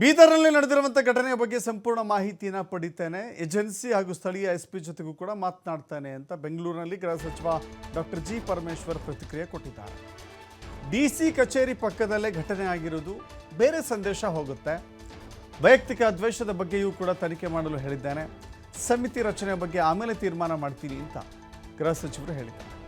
ಬೀದರ್ನಲ್ಲಿ ನಡೆದಿರುವಂಥ ಘಟನೆಯ ಬಗ್ಗೆ ಸಂಪೂರ್ಣ ಮಾಹಿತಿಯನ್ನ ಪಡಿತೇನೆ. ಏಜೆನ್ಸಿ ಹಾಗೂ ಸ್ಥಳೀಯ ಎಸ್ ಪಿ ಜೊತೆಗೂ ಕೂಡ ಮಾತನಾಡ್ತಾನೆ ಅಂತ ಬೆಂಗಳೂರಿನಲ್ಲಿ ಗೃಹ ಸಚಿವ ಡಾಕ್ಟರ್ ಜಿ ಪರಮೇಶ್ವರ್ ಪ್ರತಿಕ್ರಿಯೆ ಕೊಟ್ಟಿದ್ದಾರೆ. ಡಿ ಸಿ ಕಚೇರಿ ಪಕ್ಕದಲ್ಲೇ ಘಟನೆ ಆಗಿರೋದು ಬೇರೆ ಸಂದೇಶ ಹೋಗುತ್ತೆ. ವೈಯಕ್ತಿಕ ದ್ವೇಷದ ಬಗ್ಗೆಯೂ ಕೂಡ ತನಿಖೆ ಮಾಡಲು ಹೇಳಿದ್ದೇನೆ. ಸಮಿತಿ ರಚನೆ ಬಗ್ಗೆ ಆಮೇಲೆ ತೀರ್ಮಾನ ಮಾಡ್ತೀನಿ ಅಂತ ಗೃಹ ಸಚಿವರು ಹೇಳಿದ್ದಾರೆ.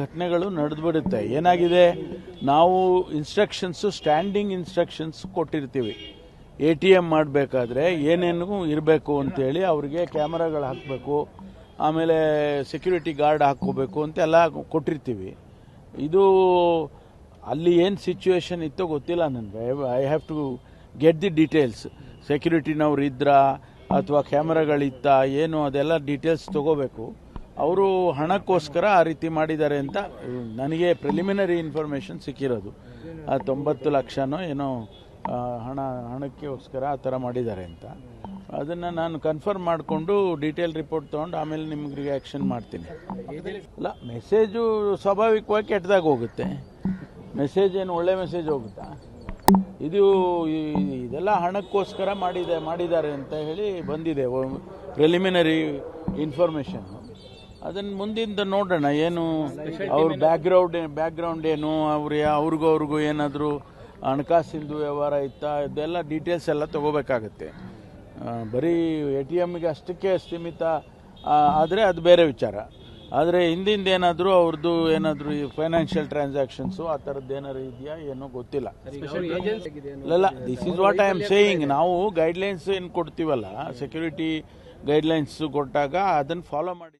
ಘಟನೆಗಳು ನಡೆದ್ಬಿಡುತ್ತೆ. ಏನಾಗಿದೆ? ನಾವು ಇನ್ಸ್ಟ್ರಕ್ಷನ್ಸು ಸ್ಟ್ಯಾಂಡಿಂಗ್ ಇನ್ಸ್ಟ್ರಕ್ಷನ್ಸ್ ಕೊಟ್ಟಿರ್ತೀವಿ. ಎ ಟಿ ಎಂ ಮಾಡಬೇಕಾದ್ರೆ ಏನೇನು ಇರಬೇಕು ಅಂತೇಳಿ ಅವರಿಗೆ ಕ್ಯಾಮರಾಗಳು ಹಾಕಬೇಕು, ಆಮೇಲೆ ಸೆಕ್ಯೂರಿಟಿ ಗಾರ್ಡ್ ಹಾಕ್ಕೋಬೇಕು ಅಂತೆಲ್ಲ ಕೊಟ್ಟಿರ್ತೀವಿ. ಇದು ಅಲ್ಲಿ ಏನು ಸಿಚುವೇಶನ್ ಇತ್ತೋ ಗೊತ್ತಿಲ್ಲ ನನಗೆ. I have to get the details ಸೆಕ್ಯೂರಿಟಿನವ್ರು ಇದ್ರಾ, ಅಥವಾ ಕ್ಯಾಮರಾಗಳಿತ್ತ, ಏನು ಅದೆಲ್ಲ ಡೀಟೇಲ್ಸ್ ತಗೋಬೇಕು. ಅವರು ಹಣಕ್ಕೋಸ್ಕರ ಆ ರೀತಿ ಮಾಡಿದ್ದಾರೆ ಅಂತ ನನಗೆ ಪ್ರಿಲಿಮಿನರಿ ಇನ್ಫಾರ್ಮೇಷನ್ ಸಿಕ್ಕಿರೋದು. ಆ ತೊಂಬತ್ತು ಲಕ್ಷನೋ ಏನೋ ಹಣ, ಹಣಕ್ಕೋಸ್ಕರ ಆ ಥರ ಮಾಡಿದ್ದಾರೆ ಅಂತ. ಅದನ್ನು ನಾನು ಕನ್ಫರ್ಮ್ ಮಾಡಿಕೊಂಡು ಡೀಟೇಲ್ ರಿಪೋರ್ಟ್ ತೊಗೊಂಡು ಆಮೇಲೆ ನಿಮಗೆ ರಿಯಾಕ್ಷನ್ ಮಾಡ್ತೀನಿ. ಅಲ್ಲ ಮೆಸೇಜು ಸ್ವಾಭಾವಿಕವಾಗಿ ಕೆಟ್ಟದಾಗ ಹೋಗುತ್ತೆ. ಮೆಸೇಜ್ ಏನು ಒಳ್ಳೆ ಮೆಸೇಜ್ ಹೋಗುತ್ತಾ? ಇದು ಇದೆಲ್ಲ ಹಣಕ್ಕೋಸ್ಕರ ಮಾಡಿದೆ, ಮಾಡಿದ್ದಾರೆ ಅಂತ ಹೇಳಿ ಬಂದಿದೆ ಪ್ರಿಲಿಮಿನರಿ ಇನ್ಫಾರ್ಮೇಷನ್ ಅದನ್ನು ಮುಂದಿಂದ ನೋಡೋಣ ಏನು ಅವ್ರ ಬ್ಯಾಕ್ಗ್ರೌಂಡ್ ಬ್ಯಾಕ್ಗ್ರೌಂಡ್ ಏನು ಅವ್ರ ಅವ್ರಿಗೂ ಅವ್ರಿಗೂ ಏನಾದರೂ ಹಣಕಾಸಿಂದು ವ್ಯವಹಾರ ಇತ್ತಾ ಇದೆಲ್ಲ ಡೀಟೇಲ್ಸ್ ಎಲ್ಲ ತಗೋಬೇಕಾಗತ್ತೆ. ಬರೀ ಎ ಟಿ ಎಮ್ಗೆ ಅಷ್ಟಕ್ಕೆ ಸೀಮಿತ ಆದರೆ ಅದು ಬೇರೆ ವಿಚಾರ. ಆದರೆ ಹಿಂದಿಂದ ಏನಾದರೂ ಅವ್ರದ್ದು ಏನಾದರೂ ಈ ಫೈನಾನ್ಷಿಯಲ್ ಟ್ರಾನ್ಸಾಕ್ಷನ್ಸು ಆ ಥರದ್ದು ಏನಾದ್ರು ಇದೆಯಾ ಏನೋ ಗೊತ್ತಿಲ್ಲ. ಇಲ್ಲ this is what I am saying ನಾವು ಗೈಡ್ಲೈನ್ಸ್ ಏನು ಕೊಡ್ತೀವಲ್ಲ ಸೆಕ್ಯೂರಿಟಿ ಗೈಡ್ಲೈನ್ಸ್ ಕೊಟ್ಟಾಗ ಅದನ್ನು ಫಾಲೋ ಮಾಡಿ.